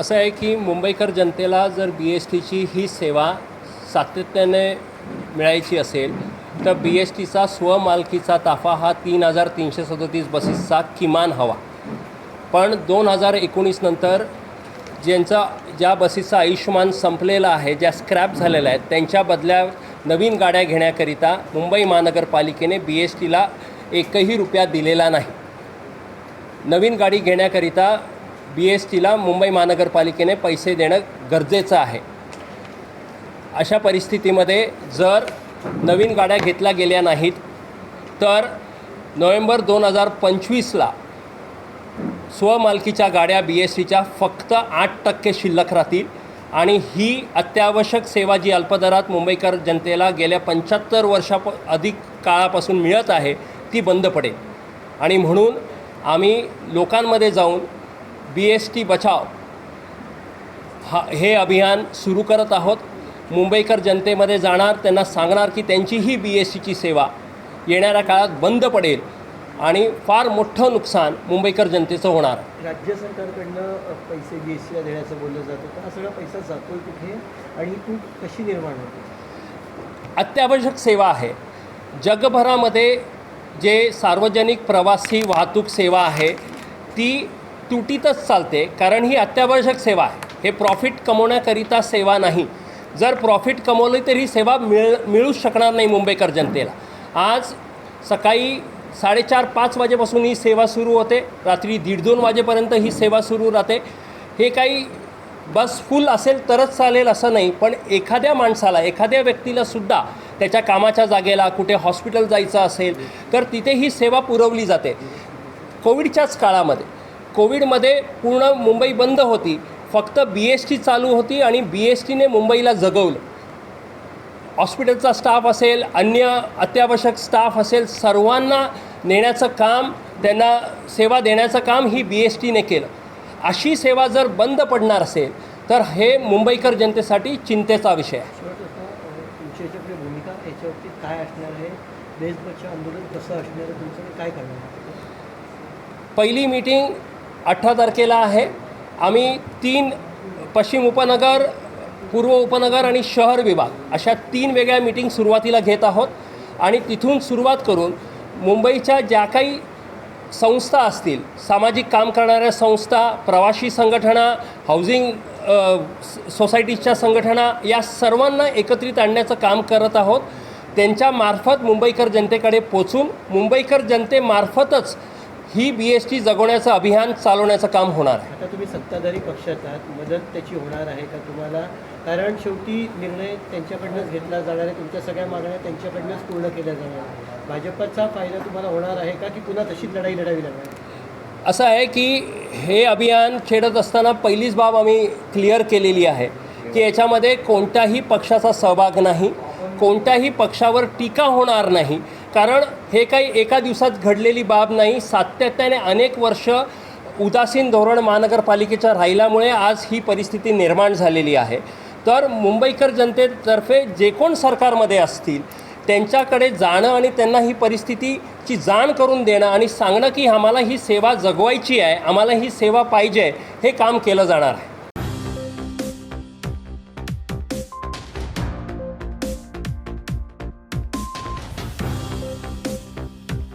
असं आहे की मुंबईकर जनतेला जर बी एस टीची ही सेवा सातत्याने मिळायची असेल तर बी एस टीचा स्वमालकीचा ताफा हा तीन हजार तीनशे सदतीस बसेसचा किमान हवा. पण दोन हजार एकोणीस नंतर ज्यांचा ज्या बसेसचं आयुष्यमान संपलेलं आहे ज्या स्क्रॅप झालेल्या आहेत त्यांच्या बदल्या नवीन गाड्या घेण्याकरिता मुंबई महानगरपालिकेने बी एस टीला एकही रुपया दिलेला नाही. नवीन गाडी घेण्याकरिता बी एस टीला मुंबई महानगरपालिकेने पैसे देणं गरजेचं आहे. अशा परिस्थितीमध्ये जर नवीन गाड्या घेतल्या गेल्या नाहीत तर नोव्हेंबर दोन हजार पंचवीसला स्वमालकीच्या गाड्या बी एस टीच्या फक्त आठ टक्के शिल्लक राहतील आणि ही अत्यावश्यक सेवा जी अल्पदरात मुंबईकर जनतेला गेल्या पंच्याहत्तर वर्षाप अधिक काळापासून मिळत आहे ती बंद पडेल. आणि म्हणून आम्ही लोकांमध्ये जाऊन बी एस टी बचाव हा हे अभियान सुरू करत आहोत. मुंबईकर जनतेमध्ये जाणार त्यांना सांगणार की त्यांचीही बी एस टीची सेवा येणाऱ्या काळात बंद पडेल आणि फार मोठं नुकसान मुंबईकर जनतेचं होणार. राज्य सरकारकडनं पैसे बी एस सीला देण्याचं बोललं जातं तर हा सगळा पैसा जातोय कुठे आणि तूट कशी निर्माण होते? अत्यावश्यक सेवा आहे. जगभरामध्ये जे सार्वजनिक प्रवासी वाहतूक सेवा आहे ती तुटीतच चालते कारण ही अत्यावश्यक सेवा आहे. हे प्रॉफिट कमवण्याकरिता सेवा नाही. जर प्रॉफिट कमवली तर ही सेवा मिळ मिळूच शकणार नाही मुंबईकर जनतेला. आज सकाळी साडेचार पाच वाजेपासून ही सेवा सुरू होते. रात्री दीड दोन वाजेपर्यंत ही सेवा सुरू राहते. हे काही बस फुल असेल तरच चालेल असं नाही पण एखाद्या माणसाला एखाद्या व्यक्तीला सुद्धा त्याच्या कामाच्या जागेला कुठे हॉस्पिटल जायचं असेल तर तिथे ही सेवा पुरवली जाते. कोविडच्याच काळामध्ये. कोविडमध्ये पूर्ण मुंबई बंद होती. फक्त बी एस टी चालू होती आणि बी एस टीने मुंबईला जगवलं. हॉस्पिटलचा स्टाफ असेल अन्य अत्यावश्यक स्टाफ असेल सर्वांना नेण्याचं काम त्यांना सेवा देण्याचं काम ही बी एस टीने केलं. अशी सेवा जर बंद पडणार असेल तर हे मुंबईकर जनतेसाठी चिंतेचा विषय आहे? पहिली मीटिंग अठरा तारखेला आहे. आम्ही तीन पश्चिम उपनगर पूर्व उपनगर आणि शहर विभाग अशा तीन वेगळ्या मीटिंग सुरुवातीला घेत आहोत. आणि तिथून सुरुवात करून मुंबईच्या ज्या काही संस्था असतील सामाजिक काम करणाऱ्या संस्था प्रवासी संघटना हाऊसिंग सोसायटीच्या संघटना या सर्वांना एकत्रित आणण्याचं काम करत आहोत. त्यांच्यामार्फत मुंबईकर जनतेकडे पोचून मुंबईकर जनतेमार्फतच ही बी एस टी जगवण्याचं अभियान चालवण्याचं काम होणार आहे. आता तुम्ही सत्ताधारी पक्षात आहात मदत त्याची होणार आहे का तुम्हाला? कारण शेवटी निर्णय त्यांच्याकडनंच घेतला जाणार आहे तुमच्या सगळ्या मागण्या त्यांच्याकडनंच पूर्ण केल्या जाणार आहे भाजपचा फायदा तुम्हाला होणार आहे का की पुन्हा तशीच लढाई लढावी लागणार? असं आहे की हे अभियान छेडत असताना पहिलीच बाब आम्ही क्लिअर केलेली आहे की याच्यामध्ये कोणत्याही पक्षाचा सहभाग नाही कोणत्याही पक्षावर टीका होणार नाही कारण हे काही एका दिवसात घडलेली बाब नाही. सातत्याने अनेक वर्ष उदासीन धोरण महानगरपालिकेच्या राहिल्यामुळे आज ही परिस्थिती निर्माण झालेली आहे. तर मुंबईकर जनतेतर्फे जे कोण सरकारमध्ये असतील त्यांच्याकडे जाणं आणि त्यांना ही परिस्थितीची जाण करून देणं आणि सांगणं की आम्हाला ही सेवा जगवायची आहे आम्हाला ही सेवा पाहिजे आहे हे काम केलं जाणार आहे.